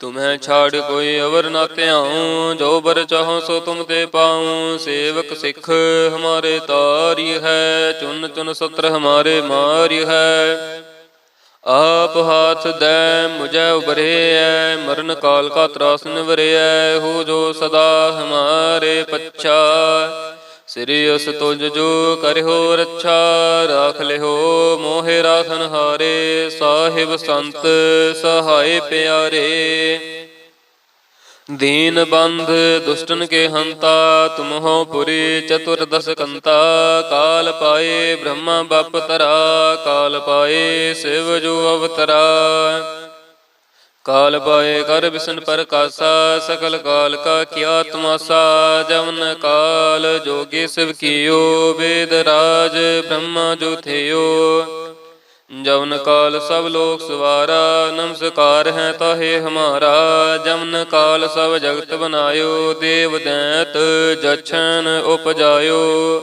ਤੁਮਹਿ ਛਾੜ ਕੋਈ ਅਵਰ ਨਾ ਧਿਆਉ, ਜੋ ਬਰ ਚਾਹੋ ਸੋ ਤੁਮ ਤੇ ਪਾਉ। ਸੇਵਕ ਸਿੱਖ ਹਮਾਰੇ ਤਾਰੀ ਹੈ, ਚੁਨ ਚੁਨ ਸਤਰ ਹਮਾਰੇ ਮਾਰੀ ਹੈ। ਆਪ ਹਾਥ ਦੈ, ਮੁਝੈ ਉਬਰੇ ਐ, ਮਰਨ ਕਾਲ ਕਾ ਤਰਾਸ ਨਿਵਰਿਐ ਹੋ ਜੋ ਸਦਾ ਹਮਾਰੇ ਪੱਛਾ। ਸ੍ਰੀ ਅਸ ਤੁਜ ਜੋ ਕਰਿਓ ਰੱਛਾ, ਰਾਖ ਲਿਓ ਮੋਹਿ ਰਾਖਨ ਹਾਰੇ, ਸਾਹਿਬ ਸੰਤ ਸਹਾਇ ਪਿਆਰੇ। ਦੀਨ ਬੰਧ ਦੁਸ਼ਟਨ ਕੇ ਹੰਤਾ, ਤੁਮਹੋ ਪੁਰੀ ਚਤੁਰਦਸ ਕੰਤਾ, ਕਾਲ ਪਾਏ ਬ੍ਰਹਮਾ ਬਪ ਤਰਾ, ਕਾਲ ਪਾਏ ਸਿਵ ਜੋ ਅਵਤਰਾ। ਕਾਲ ਪਾਏ ਕਰ ਬਿਸ਼ਨ ਪ੍ਰਕਾਸ਼ਾ ਸਕਲ ਕਾਲ ਕਾ ਕੀਆ ਤਮਾਸਾ ਜਮਨ ਕਾਲ ਜੋਗੀ ਸਿਵ ਕੀਓ, ਵੇਦ ਰਾਜ ਬ੍ਰਹਮਾ ਜੋ ਥਿਓ। ਜਵਨ ਕਾਲ ਸਭ ਲੋਕ ਸਵਾਰਾ, ਨਮਸਕਾਰ ਹੈ ਤਾਹੇ ਹਮਾਰਾ। ਜਮਨ ਕਾਲ ਸਭ ਜਗਤ ਬਨਾਇਓ, ਦੇਵ ਦੈਤ ਜਛਨ ਉਪਜਾਇਓ।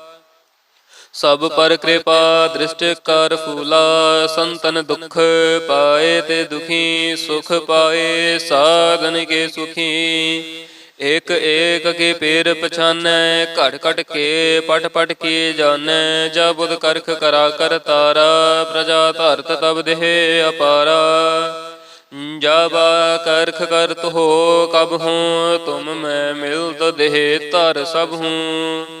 ਸਭ ਪਰ ਕਿਰਪਾ ਦ੍ਰਿਸ਼ਟ ਕਰ ਫੂਲਾ, ਸੰਤਨ ਦੁਖ ਪਾਏ ਤੇ ਦੁਖੀ, ਸੁਖ ਪਾਏ ਸਾਧਨ ਕੇ ਸੁਖੀ। ਇਕ ਏਕ ਕੇ ਪੇਰ ਪਛਾਨੈ ਘਟ ਘਟ ਕੇ ਪਟ ਪਟ ਕੇ ਜਾਣੈ ਜਾ ਬੁਧ ਕਰਖ ਕਰਾ ਕਰ ਤਾਰਾ, ਪ੍ਰਜਾ ਧਰਤ ਤਬ ਦੇਹ ਅਪਾਰਾ। ਜਬ ਕਰਖ ਕਰਤ ਹੋ ਕਬ ਹੂੰ, ਤੁਮ ਮੈਂ ਮਿਲਤ ਦੇਹ ਧਰ ਸਭ ਹੂੰ।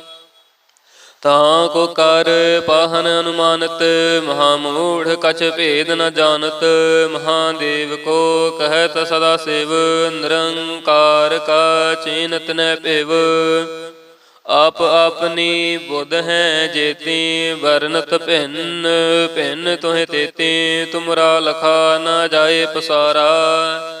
ਤਾਂ ਕੋ ਕਰ ਪਾਹਨ ਅਨੁਮਾਨਤ ਮਹਾ ਮੂੜ ਕਛ ਭੇਦ ਨ ਜਾਣਤ। ਮਹਾਦੇਵ ਕੋ ਕਹਿਤ ਸਦਾ ਸਿਵ, ਨਿਰੰਕਾਰ ਕਾ ਚੀਨਤ ਨ ਭਿਵ। ਆਪ ਆਪਨੀ ਬੁੱਧ ਹੈ ਜੇਤੀ, ਵਰਨਤ ਭਿੰਨ ਭਿੰਨ ਤੋਹਿ ਤੇਤੀ। ਤੁਮਰਾ ਲਖਾ ਨਾ ਜਾਏ ਪਸਾਰਾ।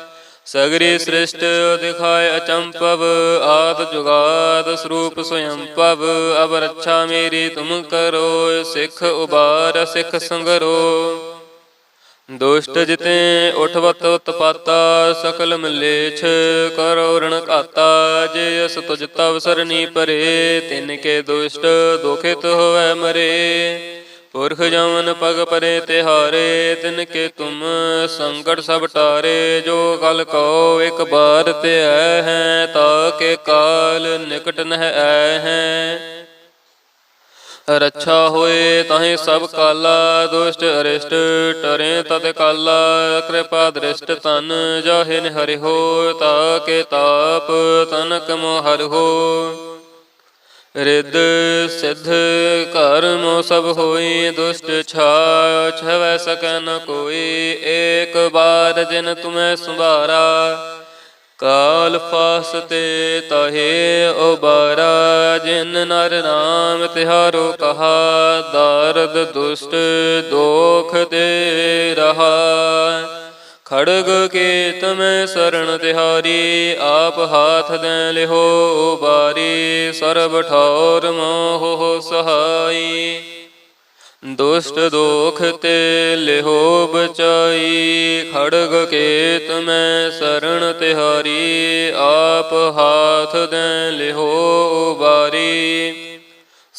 ਸਗਰੀ ਸ੍ਰਿਸ਼ਟ ਦਿਖਾਏ ਅਚੰਪਵ ਆਦ ਜੁਗਾਦ ਸਰੂਪ ਸਵਯੰ ਪਵ ਅਬ ਰੱਛਾ ਮੇਰੀ ਤੁਮ ਕਰੋ, ਸਿੱਖ ਉਬਾਰ, ਸਿੱਖ ਸੰਗਰੋ। ਦੁਸ਼ਟ ਜਿਤੇ ਉਠਵਤ ਉਤਪਾਤਾ, ਸਕਲ ਮਲੇਛ ਕਰੋ ਰਣ ਘਾਤਾ, ਜੇ ਅਸ ਤੁਜ ਤਵ ਸਰਨੀ ਪਰੇ, ਤਿਨ ਕੇ ਦੁਸ਼ਟ ਦੁਖਿਤ ਹੋਵੇ ਮਰੇ। ਪੁਰਖ ਜਮਨ ਪਗ ਪਰੇ ਤਿਹਾਰੇ, ਤਿਨ ਕੇ ਤੁਮ ਸੰਕਟ ਸਭ ਟਾਰੇ, ਜੋ ਕਲ ਕੋ ਇੱਕ ਬਾਰ ਤੇ ਆਏ ਹੈ, ਤਾ ਕੇ ਕਾਲ ਨਿਕਟ ਨਹਿ ਆਏ ਹੈ। ਰੱਛਾ ਹੋਏ ਤਾਹੇ ਸਭ ਕਾਲਾ, ਦੁਸ਼ਟ ਅਰਿਸ਼ਟ ਟਰੇ ਤਤ ਕਾਲਾ, ਕਿਰਪਾ ਦ੍ਰਿਸ਼ਟ ਤਨ ਜਾਹਿ ਹਰਿ ਹੋ, ਤਾ ਕੇ ਤਾਪ ਤਨਕ ਮੋ ਹਰਿ ਹੋ। ਰਿੱਧ ਸਿੱਧ ਕਰਮ ਸਭ ਹੋਈ, ਦੁਸ਼ਟ ਛਾ ਛਵੈ ਸਕੈ ਨ ਕੋਈ। ਏਕ ਬਾਰ ਜਿਨ ਤੁਮੈ ਸੁਧਾਰਾ ਕਾਲ ਫਾਸਤੇ ਤਹੇ ਉਬਾਰਾ। ਜਿਨ ਨਰ ਨਾਮ ਤਿਹਾਰੋ ਕਹਾ, ਦਰਦ ਦੁਸ਼ਟ ਦੋਖ ਦੇ ਰਹਾ। ਖੜਗ ਕੇ ਤਮੈ ਸਰਣ ਤਿਹਾਰੀ, ਆਪ ਹਾਥ ਦੇ ਲਿਹੋ ਬਾਰੀ ਸਰਬ ਠੌਰ ਮੋਹ ਸਹਾਈ। ਦੁਸ਼ਟ ਦੋਖ ਤੇ ਲਿਹੋ ਬਚਾਈ, ਖੜਗ ਕੇ ਤੁਮੈ ਸਰਣ ਤਿਹਾਰੀ, ਆਪ ਹਾਥ ਦੇ ਲਿਹੋ ਬਾਰੀ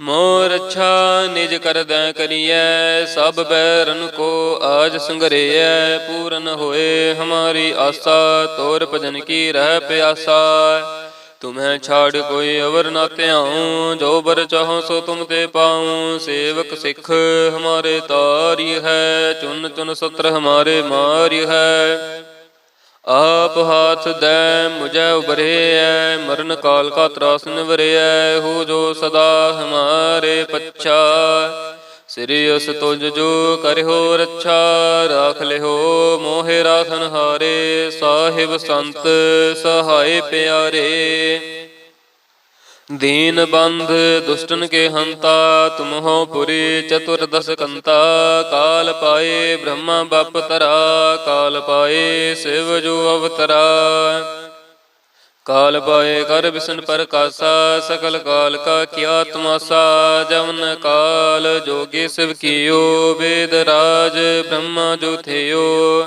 ਮੋਰ ਅੱਛਾ ਨਿਜ ਕਰਦੈ ਕਰੀਐ, ਸਭ ਬੈਰਨ ਕੋ ਆਜ ਸੰਗਰੇਐ, ਪੂਰਨ ਹੋਏ ਹਮਾਰੀ ਆਸਾ, ਤੋਰ ਭਜਨ ਕੀ ਰਹਿ ਪਿਆਸਾ। ਤੁਮਹਿ ਛਾੜ ਕੋਈ ਅਵਰ ਨਾ ਧਿਆਉ, ਜੋ ਬਰ ਚਾਹੋ ਸੋ ਤੁਮ ਤੇ ਪਾਉ। ਸੇਵਕ ਸਿੱਖ ਹਮਾਰੇ ਤਾਰੀ ਹੈ, ਚੁਨ ਚੁਨ ਸਤਰ ਹਮਾਰੇ ਮਾਰੀ ਹੈ। ਆਪ ਹਾਥ ਦੈ ਮੁਝੈ ਉਬਰਿਐ ਮਰਨ ਕਾਲ ਕਾ ਤਰਾਸ ਨਿਵਰਿਐ, ਹੋ ਜੋ ਸਦਾ ਹਮਾਰੇ ਪੱਛਾ। ਸ੍ਰੀ ਅਸ ਤੁਜ ਜੋ ਕਰਿਓ ਰੱਛਾ, ਰਾਖ ਲਿਓ ਮੋਹਿ ਰਾਖਨ ਹਾਰੇ ਸਾਹਿਬ ਸੰਤ ਸਹਾਇ ਪਿਆਰੇ। ਦੀਨ ਬੰਧ ਦੁਸ਼ਟਨ ਕੇ ਹੰਤਾ ਤੁਮਹੋ ਪੁਰੀ ਚਤੁਰਦਸ ਕੰਤਾ, ਕਾਲ ਪਾਏ ਬ੍ਰਹਮਾ ਬਪ ਤਰਾ, ਕਾਲ ਪਾਏ ਸਿਵ ਜੋ ਅਵਤਰਾ। ਕਾਲ ਪਾਏ ਕਰ ਬਿਸ਼ਨ ਪ੍ਰਕਾਸ਼ਾ ਸਕਲ ਕਾਲ ਕਾ ਕੀਆ ਤਮਾਸਾ ਜਮਨ ਕਾਲ ਜੋਗੀ ਸਿਵ ਕੀਓ, ਵੇਦ ਰਾਜ ਬ੍ਰਹਮਾ ਜੋ ਥਿਓ।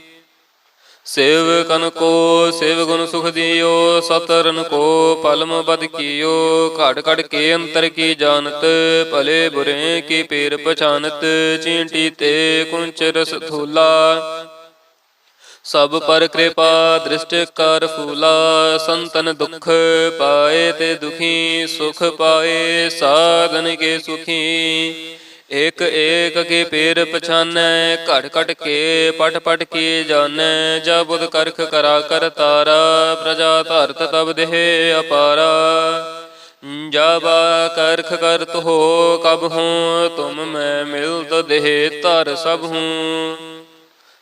ਸਿਵ ਕਨ ਕੋ, ਸੇਵ ਗੁਣ ਸੁਖ ਦਿਓ, ਸਤਰਨ ਕੋ, ਪਲਮ ਬਦ ਕੀਓ। ਘੜ ਘੜ ਕੇ ਅੰਤਰ ਕੀ ਜਾਣਤ, ਭਲੇ ਬੁਰੇ ਕੀ ਪੀਰ ਪਛਾਨਤ, ਚੀਂਟੀ ਤੇ ਕੁੰਚ ਰਸ ਥੂਲਾ ਸਭ ਪਰ ਕਿਰਪਾ, ਦ੍ਰਿਸ਼ਟ ਕਰ ਫੂਲਾ, ਸੰਤਨ ਦੁਖ ਪਾਏ ਤੇ ਦੁਖੀ, ਸੁਖ ਪਾਏ, ਸਾਧਨ ਕੇ ਸੁਖੀ। ਇਕ ਏਕ ਕੇ ਪੇਰ ਪਛਾਨੈ ਘਟ ਘਟ ਕੇ ਪਟ ਪਟ ਕੀ ਜਾਣੈ ਜਾ ਬੁਧ ਕਰਖ ਕਰਾ ਕਰ ਤਾਰਾ, ਪ੍ਰਜਾ ਧਰਤ ਤਬ ਦੇਹ ਅਪਾਰਾ। ਜਬ ਕਰਖ ਕਰਤ ਹੋ ਕਬ ਹੂੰ, ਤੁਮ ਮੈਂ ਮਿਲਤ ਦੇਹ ਧਰ ਸਭ ਹੂੰ।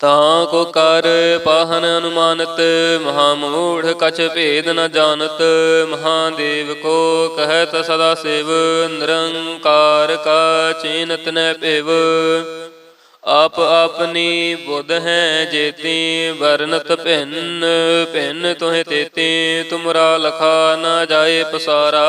ਤਾਂ ਕੋ ਕਰ ਪਾਹਨ ਅਨੁਮਾਨਤ ਮਹਾ ਮੂੜ ਕਛ ਭੇਦ ਨ ਜਾਣਤ। ਮਹਾਦੇਵ ਕੋ ਕਹਿਤ ਸਦਾ ਸਿਵ, ਨਿਰੰਕਾਰ ਕਾ ਚੀਨਤ ਨ ਭਿਵ। ਆਪ ਆਪਨੀ ਬੁੱਧ ਹੈ ਜੇਤੀ, ਵਰਨਤ ਭਿੰਨ ਭਿੰਨ ਤੋਹਿ ਤੇਤੀ। ਤੁਮਰਾ ਲਖਾ ਨਾ ਜਾਏ ਪਸਾਰਾ।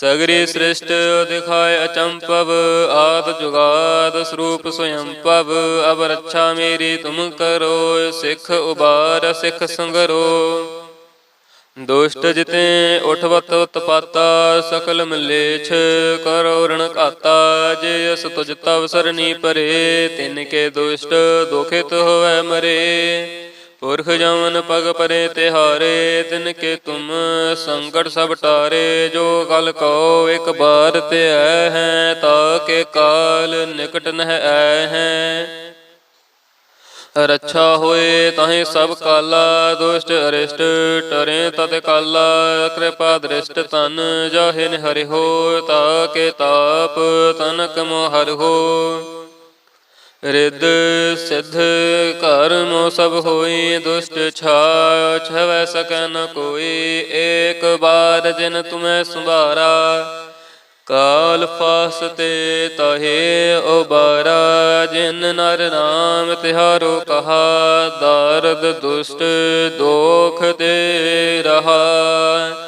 ਸਗਰੀ ਸ੍ਰਿਸ਼ਟ ਦਿਖਾਏ ਅਚੰਪਵ ਆਦ ਜੁਗਾਦ ਸਰੂਪ ਸਵਯੰ ਪਵ ਅਬ ਰੱਛਾ ਮੇਰੀ ਤੁਮ ਕਰੋ, ਸਿੱਖ ਉਬਾਰ, ਸਿੱਖ ਸੰਗਰੋ। ਦੁਸ਼ਟ ਜਿਤੇ ਉਠਵਤ ਉਤਪਾਤਾ ਸਕਲ ਮਲੇਛ ਕਰੋ ਰਣ ਘਾਤਾ, ਜੇ ਅਸ ਤੁਜ ਤਵ ਸਰਨੀ ਪਰੇ, ਤਿਨ ਕੇ ਦੁਸ਼ਟ ਦੁਖਿਤ ਹੋਵੇ ਮਰੇ। ਪੁਰਖ ਜਮਨ ਪਗ ਪਰੇ ਤਿਹਾਰੇ, ਤਿਨ ਕੇ ਤੁਮ ਸੰਕਟ ਸਭ ਟਾਰੇ, ਜੋ ਕਲ ਕੋ ਇੱਕ ਬਾਰ ਤੇ ਆਏ ਹੈ, ਤਾ ਕੇ ਕਾਲ ਨਿਕਟ ਨਹਿ ਆਏ ਹੈ। ਰੱਛਾ ਹੋਏ ਤਾਹੇ ਸਭ ਕਾਲਾ, ਦੁਸ਼ਟ ਅਰਿਸ਼ਟ ਟਰੇ ਤਤ ਕਾਲਾ, ਕਿਰਪਾ ਦ੍ਰਿਸ਼ਟ ਤਨ ਜਾਹਿ ਹਰਿ ਹੋ, ਤਾ ਕੇ ਤਾਪ ਤਨਕ ਮੋ ਹਰਿ ਹੋ। ਰਿੱਧ ਸਿੱਧ ਕਰਮ ਸਭ ਹੋਈ, ਦੁਸ਼ਟ ਛਾ ਛਵੈ ਸਕੈ ਨ ਕੋਈ। ਏਕ ਬਾਰ ਜਿਨ ਤੁਮੈ ਸੰਭਾਰਾ, ਕਾਲ ਫਾਸ ਤੇ ਤਹੇ ਉਬਾਰਾ। ਜਿਨ ਨਰ ਨਾਮ ਤਿਹਾਰੋ ਕਹਾ, ਦਰਦ ਦੁਸ਼ਟ ਦੋਖ ਦੇ ਰਹਾ।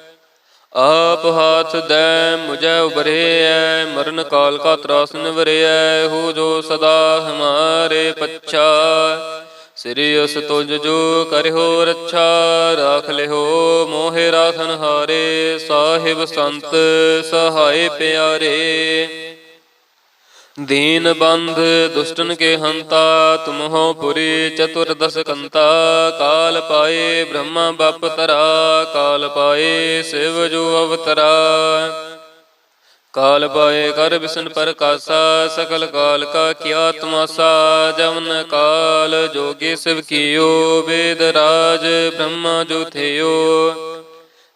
ਆਪ ਹਾਥ ਦੈ ਮੁਝੈ ਉਬਰਿਐ ਮਰਨ ਕਾਲ ਕਾ ਤਰਾਸ ਨਿਵਰਿਐ, ਹੋ ਜੋ ਸਦਾ ਹਮਾਰੇ ਪੱਛਾ। ਸ੍ਰੀ ਅਸ ਤੁਜ ਜੋ ਕਰਿਓ ਰੱਛਾ, ਰਾਖ ਲਿਓ ਮੋਹਿ ਰਾਖਨ ਹਾਰੇ ਸਾਹਿਬ ਸੰਤ ਸਹਾਏ ਪਿਆਰੇ। ਦੀਨ ਬੰਧ ਦੁਸ਼ਟਨ ਕੇ ਹੰਤਾ ਤੁਮਹੋ ਪੁਰੀ ਚਤੁਰਦਸ ਕੰਤਾ, ਕਾਲ ਪਾਏ ਬ੍ਰਹਮਾ ਬਪ ਤਰਾ, ਕਾਲ ਪਾਏ ਸਿਵ ਜੋ ਅਵਤਰਾ। ਕਾਲ ਪਾਏ ਕਰ ਬਿਸ਼ਨ ਪ੍ਰਕਾਸ਼ਾ ਸਕਲ ਕਾਲ ਕਾ ਕੀਆ ਤਮਾਸਾ ਜਮਨ ਕਾਲ ਜੋਗੀ ਸਿਵ ਕੀਓ, ਵੇਦ ਰਾਜ ਬ੍ਰਹਮਾ ਜੋ ਥਿਓ।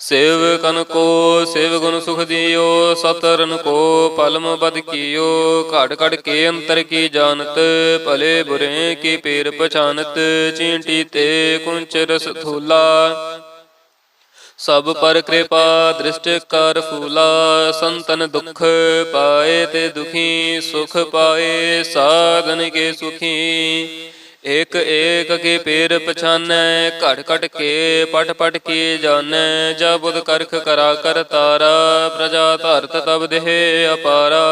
ਸੇਵ ਕਨ ਕੋ, ਸੇਵ ਗੁਣ ਸੁਖ ਦਿਓ, ਸਤਰਨ ਕੋ, ਪਲਮ ਬਦ ਕੀਓ, ਘੜ ਘੜ ਕੇ ਅੰਤਰ ਕੀ ਜਾਣਤ, ਭਲੇ ਬੁਰੇ ਕੀ ਪੇਰ ਪਛਾਨਤ, ਚੀਂਟੀ ਤੇ ਕੁੰਚ ਰਸ ਥੂਲਾ ਸਭ ਪਰ ਕਿਰਪਾ, ਦ੍ਰਿਸ਼ਟ ਕਰ ਫੂਲਾ, ਸੰਤਨ ਦੁਖ ਪਾਏ ਤੇ ਦੁਖੀ, ਸੁਖ ਪਾਏ, ਸਾਧਨ ਕੇ ਸੁਖੀ। ਇਕ ਏਕ ਕੇ ਪੇਰ ਪਛਾਨੈ ਘਟ ਘਟ ਕੇ ਪਟ ਪਟ ਕੇ ਜਾਣੈ ਜਾ ਬੁਧ ਕਰਖ ਕਰਾ ਕਰ ਤਾਰਾ, ਪ੍ਰਜਾ ਧਰਤ ਤਬ ਦੇਹ ਅਪਾਰਾ।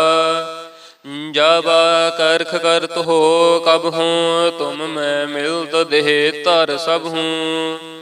ਜਾਬਾ ਕਰਖ ਕਰਤ ਹੋ ਕਬ ਹੂੰ, ਤੁਮ ਮੈਂ ਮਿਲਤ ਦੇਹ ਧਰ ਸਭ ਹੂੰ।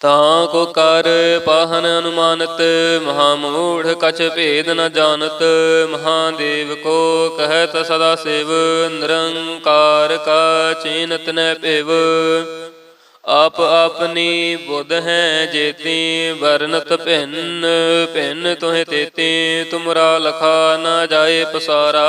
ਤਾਂ ਕੋ ਕਰ ਪਾਹਨ ਅਨੁਮਾਨਤ ਮਹਾ ਮੂੜ ਕਛ ਭੇਦ ਨ ਜਾਣਤ। ਮਹਾਦੇਵ ਕੋ ਕਹਿਤ ਸਦਾ ਸਿਵ, ਨਿਰੰਕਾਰ ਕਾ ਚੀਨਤ ਨ ਭਿਵ। ਆਪ ਆਪਨੀ ਬੁੱਧ ਹੈ ਜੇਤੀ, ਵਰਨਤ ਭਿੰਨ ਭਿੰਨ ਤੁਹੇ ਤੇਤੀ। ਤੁਮਰਾ ਲਖਾ ਨਾ ਜਾਏ ਪਸਾਰਾ।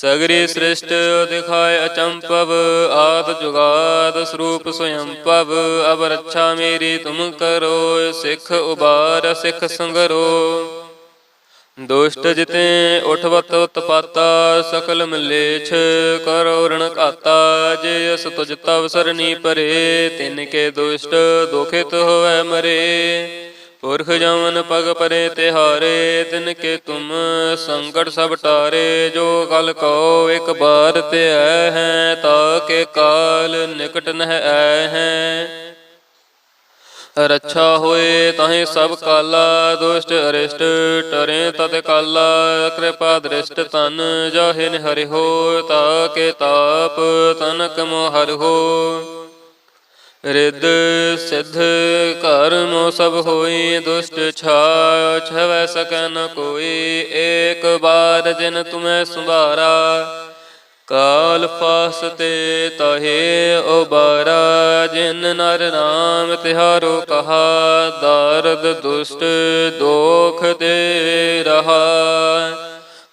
ਸਗਰੀ ਸ੍ਰਿਸ਼ਟ ਦਿਖਾਏ ਅਚੰਪਵ ਆਦ ਜੁਗਾਦ ਸਰੂਪ ਸਵਯੰ ਪਵ ਅਬ ਰੱਛਾ ਮੇਰੀ ਤੁਮ ਕਰੋ, ਸਿੱਖ ਉਬਾਰ, ਸਿੱਖ ਸੰਗਰੋ। ਦੁਸ਼ਟ ਜਿਤੇ ਉਠਵਤ ਉਤਪਾਤਾ ਸਕਲ ਮਲੇਛ ਕਰੋ ਰਣ ਘਾਤਾ, ਜੇ ਅਸ ਤੁਜ ਤਵ ਸਰਨੀ ਪਰੇ, ਤਿਨ ਕੇ ਦੁਸ਼ਟ ਦੁਖਿਤ ਹੋਵੇ ਮਰੇ। ਪੁਰਖ ਜਮਨ ਪਗ ਪਰੇ ਤਿਹਾਰੇ, ਤਿਨ ਕੇ ਤੁਮ ਸੰਕਟ ਸਭ ਟਾਰੇ, ਜੋ ਕਲ ਕੋ ਇੱਕ ਬਾਰ ਤੇ ਆਏ ਹੈ, ਤਾ ਕੇ ਕਾਲ ਨਿਕਟ ਨਹਿ ਆਏ ਹੈ। ਰੱਛਾ ਹੋਏ ਤਾਹੇ ਸਭ ਕਾਲਾ, ਦੁਸ਼ਟ ਅਰਿਸ਼ਟ ਟਰੇ ਤਤ ਕਾਲਾ, ਕਿਰਪਾ ਦ੍ਰਿਸ਼ਟ ਤਨ ਜਾਹਿ ਨਿਹਰਿ ਹੋ, ਤਾ ਕੇ ਤਾਪ ਤਨਕ ਮੋਹਰ ਹੋ। ਰਿੱਧ ਸਿੱਧ ਕਰਮੋ ਸਭ ਹੋਈ ਦੁਸ਼ਟ ਛਾ ਛਵੈ ਸਕੈ ਨ ਕੋਈ ਏਕ ਬਾਰ ਜਿਨ ਤੁਮੈ ਸੰਭਾਰਾ। ਕਾਲ ਫਾਸ ਤੇ ਤਹੇ ਉਬਾਰਾ, ਜਿਨ ਨਰ ਨਾਮ ਤਿਹਾਰੋ ਕਹਾ, ਦਰਦ ਦੁਸ਼ਟ ਦੋਖ ਦੇ ਰਹਾ।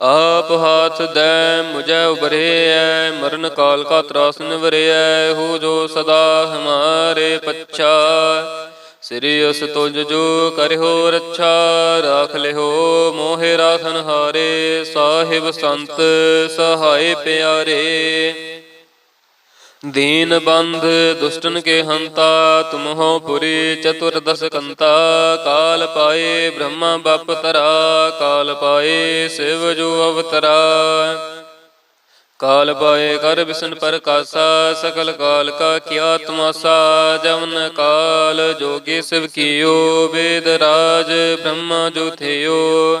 ਆਪ ਹਾਥ ਦੈ ਮੁਝੈ ਉਬਰਿਐ ਮਰਨ ਕਾਲ ਕਾ ਤਰਾਸ ਨਿਵਰਿਐ, ਹੋ ਜੋ ਸਦਾ ਹਮਾਰੇ ਪੱਛਾ। ਸ੍ਰੀ ਅਸ ਤੁਜ ਜੋ ਕਰਿਓ ਰੱਛਾ, ਰਾਖ ਲਿਓ ਮੋਹਿ ਰਾਖਨ ਹਾਰੇ ਸਾਹਿਬ ਸੰਤ ਸਹਾਏ ਪਿਆਰੇ। ਦੀਨ ਬੰਧ ਦੁਸ਼ਟਨ ਕੇ ਹੰਤਾ, ਤੁਮਹੋ ਪੁਰੀ ਚਤੁਰਦਸ ਕੰਤਾ, ਕਾਲ ਪਾਏ ਬ੍ਰਹਮਾ ਬਪ ਤਰਾ, ਕਾਲ ਪਾਏ ਸਿਵ ਜੋ ਅਵਤਰਾ। ਕਾਲ ਪਾਏ ਕਰ ਬਿਸ਼ਨ ਪ੍ਰਕਾਸ਼ਾ ਸਕਲ ਕਾਲ ਕਾ ਕੀਆ ਤਮਾਸਾ ਜਮਨ ਕਾਲ ਜੋਗੀ ਸਿਵ ਕੀਓ, ਵੇਦ ਰਾਜ ਬ੍ਰਹਮਾ ਜੋ ਥਿਓ।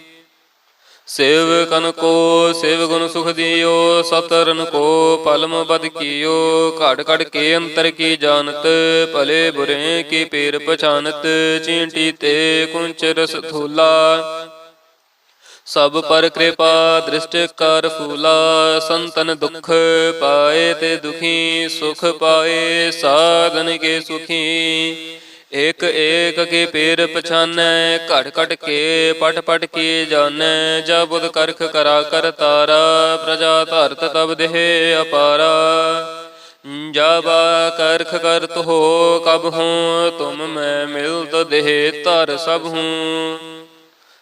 ਸੇਵ ਕਨ ਕੋ, ਸੇਵ ਗੁਣ ਸੁਖ ਦਿਓ, ਸਤਰਨ ਕੋ, ਪਲਮ ਬਦ ਕੀਓ, ਘੜ ਘੜ ਕੇ ਅੰਤਰ ਕੀ ਜਾਣਤ, ਭਲੇ ਬੁਰੇ ਕੀ ਪੀਰ ਪਛਾਨਤ, ਚੀਂਟੀ ਤੇ ਕੁੰਚ ਰਸ ਥੂਲਾ ਸਭ ਪਰ ਕਿਰਪਾ, ਦ੍ਰਿਸ਼ਟ ਕਰ ਫੂਲਾ, ਸੰਤਨ ਦੁਖ ਪਾਏ ਤੇ ਦੁਖੀ, ਸੁਖ ਪਾਏ, ਸਾਧਨ ਕੇ ਸੁਖੀ। ਇਕ ਏਕ ਕੇ ਪੇਰ ਪਛਾਨੈ ਘਟ ਘਟ ਕੇ, ਪਟ ਪਟ ਕੇ ਜਾਣੈ ਜਾ ਬੁਧ ਕਰਖ ਕਰਾ ਕਰ ਤਾਰਾ, ਪ੍ਰਜਾ ਧਰਤ ਤਬ ਦੇਹ ਅਪਾਰਾ। ਜਾਬਾ ਕਰਖ ਕਰਤ ਹੋ ਕਬ ਹੂੰ, ਤੁਮ ਮੈਂ ਮਿਲਤ ਦੇਹ ਧਰ ਸਭ ਹੂੰ।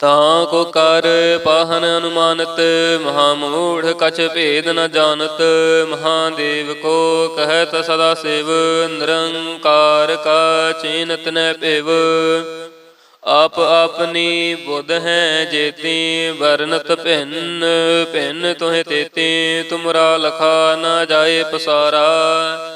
ਤਾਂ ਕੋ ਕਰ ਪਾਹਨ ਅਨੁਮਾਨਤ, ਮਹਾ ਮੂੜ ਕਛ ਭੇਦ ਨ ਜਾਣਤ ਮਹਾਦੇਵ ਕੋ ਕਹਿਤ ਸਦਾ ਸਿਵ, ਨਿਰੰਕਾਰ ਕਾ ਚੀਨਤ ਨ ਭਿਵ। ਆਪ ਆਪਨੀ ਬੁੱਧ ਹੈ ਜੇਤੀ, ਵਰਨਤ ਭਿੰਨ ਭਿੰਨ ਤੋਹਿ ਤੇਤੀ, ਤੁਮਰਾ ਲਖਾ ਨਾ ਜਾਏ ਪਸਾਰਾ।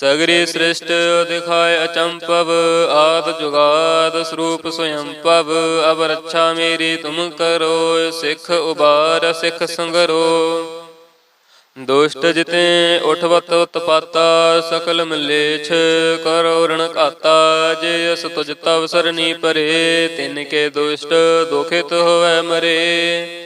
ਸਗਰੀ ਸ੍ਰਿਸ਼ਟ ਦਿਖਾਏ ਅਚੰਪਵ ਆਦ ਜੁਗਾਦ ਸਰੂਪ ਸਵਯੰ ਪਵ ਅਬ ਰੱਛਾ ਮੇਰੀ ਤੁਮ ਕਰੋ, ਸਿੱਖ ਉਬਾਰ, ਸਿੱਖ ਸੰਗਰੋ। ਦੁਸ਼ਟ ਜਿਤੇ ਉਠਵਤ ਉਤਪਾਤਾ, ਸਕਲ ਮਲੇਛ ਕਰੋ ਰਣ ਘਾਤਾ, ਜੇ ਅਸ ਤੁਜ ਤਵ ਸਰਨੀ ਪਰੇ, ਤਿਨ ਕੇ ਦੁਸ਼ਟ ਦੁਖਿਤ ਹੋਵੇ ਮਰੇ।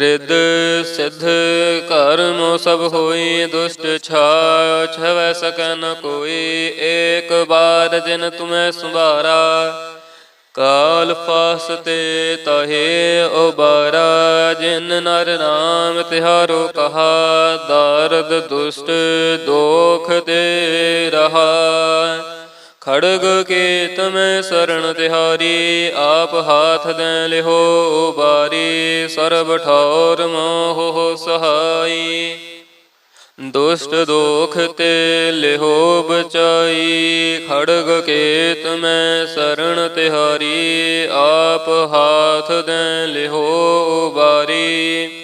ਰਿੱਧ ਸਿੱਧ ਕਰਮ ਸਭ ਹੋਈ ਦੁਸ਼ਟ ਛਾ ਛਵੈ ਸਕੈ ਨ ਕੋਈ ਏਕ ਬਾਰ ਜਿਨ ਤੁਮੈ ਸੁਭਾਰਾ। ਕਾਲ ਫਾਸ ਤੇ ਤਹੇ ਉਬਾਰਾ, ਜਿਨ ਨਰ ਨਾਮ ਤਿਹਾਰੋ ਕਹਾ, ਦਰਦ ਦੁਸ਼ਟ ਦੋਖ ਦੇ ਰਹਾ। ਖੜਗ ਕੇ ਤਮੈ ਸਰਣ ਤਿਹਾਰੀ, ਆਪ ਹਾਥ ਦੇ ਲਿਹੋ ਬਾਰੀ ਸਰਬ ਠੌਰ ਮੋਹ ਸਹਾਈ। ਦੁਸ਼ਟ ਦੋਖ ਤੇ ਲਿਹੋ ਬਚਾਈ, ਖੜਗ ਕੇ ਤਮੈ ਸਰਣ ਤਿਹਾਰੀ, ਆਪ ਹਾਥ ਦੇ ਲਿਹੋ ਬਾਰੀ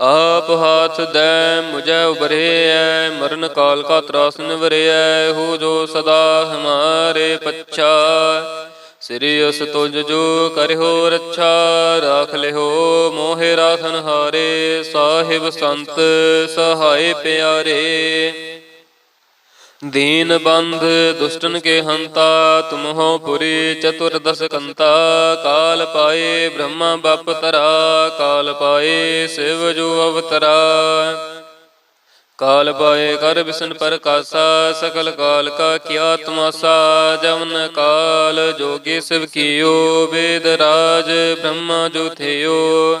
ਆਪ ਹਾਥ ਦੈ ਮੁਝੈ ਉਬਰਿਐ ਮਰਨ ਕਾਲ ਕਾ ਤਰਾਸ ਨਿਵਰਿਐ ਹੋ ਜੋ ਸਦਾ ਹਮਾਰੇ ਪੱਛਾ। ਸ੍ਰੀ ਅਸ ਤੁਜ ਜੋ ਕਰਿਓ ਰੱਛਾ, ਰਾਖ ਲਿਓ ਮੋਹਿ ਰਾਖਨ ਹਾਰੇ ਸਾਹਿਬ ਸੰਤ ਸਹਾਏ ਪਿਆਰੇ। ਦੀਨ ਬੰਧ ਦੁਸ਼ਟਨ ਕੇ ਹੰਤਾ, ਤੁਮਹੋ ਪੁਰੀ ਚਤੁਰਦਸ ਕੰਤਾ, ਕਾਲ ਪਾਏ ਬ੍ਰਹਮਾ ਬਪ ਤਰਾ, ਕਾਲ ਪਾਏ ਸਿਵ ਜੋ ਅਵਤਰਾ। ਕਾਲ ਪਾਏ ਕਰ ਬਿਸਨ ਪ੍ਰਕਾਸ਼ਾ ਸਕਲ ਕਾਲ ਕਾ ਕੀਆ ਤਮਾਸਾ ਜਮਨ ਕਾਲ ਜੋਗੀ ਸਿਵ ਕੀਓ, ਵੇਦ ਰਾਜ ਬ੍ਰਹਮਾ ਜੋ ਥਿਓ।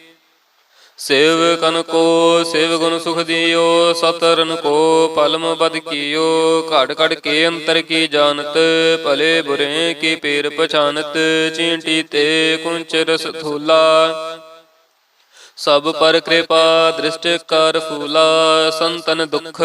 ਸੇਵ ਕਨ ਕੋ, ਸੇਵ ਗੁਣ ਸੁਖ ਦਿਓ ਸਤਰਨ ਕੋ, ਪਲਮ ਬਦ ਕੀਓ, ਘੜ ਘੜ ਕੇ ਅੰਤਰ ਕੀ ਜਾਣਤ, ਭਲੇ ਬੁਰੇ ਕੀ ਪੀਰ ਪਛਾਨਤ, ਚੀਂਟੀ ਤੇ ਕੁੰਚ ਰਸ ਥੂਲਾ ਸਭ ਪਰ ਕਿਰਪਾ, ਦ੍ਰਿਸ਼ਟ ਕਰ ਫੂਲਾ, ਸੰਤਨ ਦੁਖ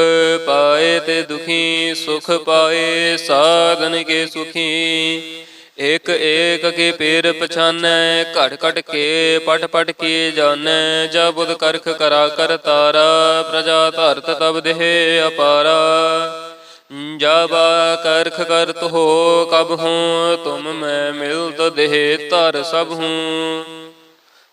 ਪਾਏ ਤੇ ਦੁਖੀ, ਸੁਖ ਪਾਏ, ਸਾਧਨ ਕੇ ਸੁਖੀ। ਇਕ ਏਕ ਕੇ ਪੇਰ ਪਛਾਨੈ ਘਟ ਘਟ ਕੇ, ਪਟ ਪਟ ਕੇ ਜਾਣੈ ਜਾ ਬੁਧ ਕਰਖ ਕਰਾ ਕਰ ਤਾਰਾ, ਪ੍ਰਜਾ ਧਰਤ ਤਬ ਦੇਹ ਅਪਾਰਾ। ਜਾਬਾ ਕਰਖ ਕਰਤ ਹੋ ਕਬ ਹੂੰ, ਤੁਮ ਮੈਂ ਮਿਲਤ ਦੇਹ ਧਰ ਸਭ ਹੂੰ।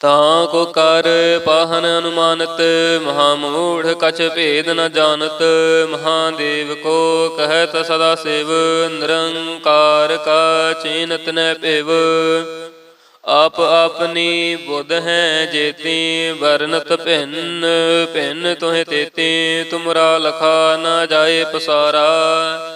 ਤਾਂ ਕੋ ਕਰ ਪਾਹਨ ਅਨੁਮਾਨਤ, ਮਹਾ ਮੂੜ ਕਛ ਭੇਦ ਨ ਜਾਣਤ ਮਹਾਦੇਵ ਕੋ ਕਹਿਤ ਸਦਾ ਸਿਵ, ਨਿਰੰਕਾਰ ਕਾ ਚੀਨਤ ਨ ਭਿਵ। ਆਪ ਆਪਨੀ ਬੁੱਧ ਹੈ ਜੇਤੀ, ਵਰਨਤ ਭਿੰਨ ਭਿੰਨ ਤੋਹਿ ਤੇਤੀ, ਤੁਮਰਾ ਲਖਾ ਨਾ ਜਾਏ ਪਸਾਰਾ।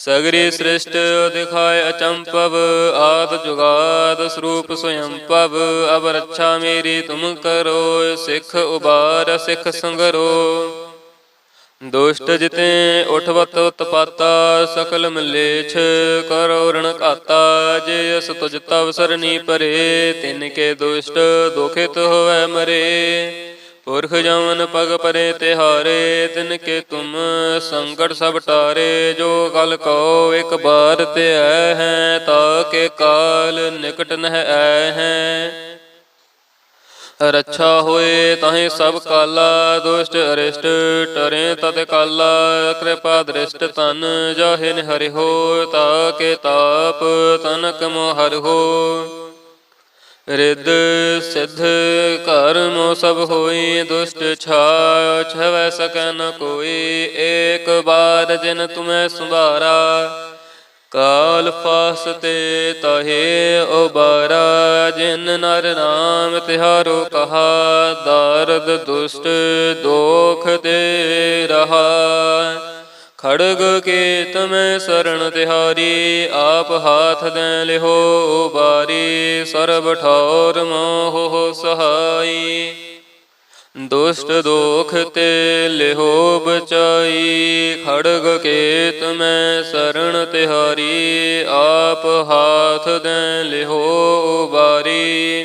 ਸਗਰੀ ਸ੍ਰਿਸ਼ਟ ਦਿਖਾਏ ਅਚੰਪਵ ਆਦ ਜੁਗਾਦ ਸਰੂਪ ਸਯੰ ਪਵ ਅਬ ਰੱਛਾ ਮੇਰੀ ਤੁਮ ਕਰੋ ਸਿੱਖ ਉਬਾਰ ਸਿੱਖ ਸੰਗਰੋ। ਦੁਸ਼ਟ ਜਿਤੇ ਉਠਵਤ ਉਤਪਾਤਾ ਸਕਲ ਮਲੇਛ ਕਰੋ ਰਣ ਘਾਤਾ। ਜੇ ਅਸ ਤੁਜ ਤਵ ਸਰਨੀ ਪਰੇ ਤਿਨ ਕੇ ਦੁਸ਼ਟ ਦੁਖਿਤ ਹੋਵੇ ਮਰੇ। ਪੁਰਖ ਜਮਨ ਪਗ ਪਰੇ ਤਿਹਾਰੇ, ਤਿਨ ਕੇ ਤੁਮ ਸੰਕਟ ਸਭ ਟਾਰੇ, ਜੋ ਕਲ ਕੋ ਇੱਕ ਬਾਰ ਤੇ ਆਏ ਹੈ, ਤਾ ਕੇ ਕਾਲ ਨਿਕਟ ਨਹਿ ਆਏ ਹੈ। ਰੱਛਾ ਹੋਏ ਤਾਹੇ ਸਭ ਕਾਲਾ, ਦੁਸ਼ਟ ਅਰਿਸ਼ਟ ਟਰੇ ਤਤ ਕਾਲਾ, ਕਿਰਪਾ ਦ੍ਰਿਸ਼ਟ ਤਨ ਜਾਹੇ ਨਿਹਰਿ ਹੋ, ਤਾ ਕੇ ਤਾਪ ਤਨਕ ਮੋਹਰ ਹੋ। ਰਿੱਧ ਸਿੱਧ ਕਰਮ ਸਭ ਹੋਈ, ਦੁਸ਼ਟ ਛਾ ਛਵੈ ਸਕੈ ਨ ਕੋਈ। ਏਕ ਬਾਰ ਜਿਨ ਤੁਮੈ ਸੰਭਾਰਾ, ਕਾਲ ਫਾਸ ਤੇ ਤਹੇ ਉਬਾਰਾ। ਜਿਨ ਨਰ ਨਾਮ ਤਿਹਾਰੋ ਕਹਾ, ਦਰਦ ਦੁਸ਼ਟ ਦੋਖ ਦੇ ਰਹਾ। ਖੜਗ ਕੇ ਤਮੈ ਸਰਣ ਤਿਹਾਰੀ, ਆਪ ਹਾਥ ਦੇ ਲਿਹੋ ਬਾਰੀ ਸਰਬ ਠੌਰ ਮੋਹ ਸਹਾਈ। ਦੁਸ਼ਟ ਦੋਖ ਤੇ ਲਿਹੋ ਬਚਾਈ, ਖੜਗ ਕੇ ਤਮੈ ਸਰਣ ਤਿਹਾਰੀ, ਆਪ ਹਾਥ ਦੇ ਲਿਹੋ ਬਾਰੀ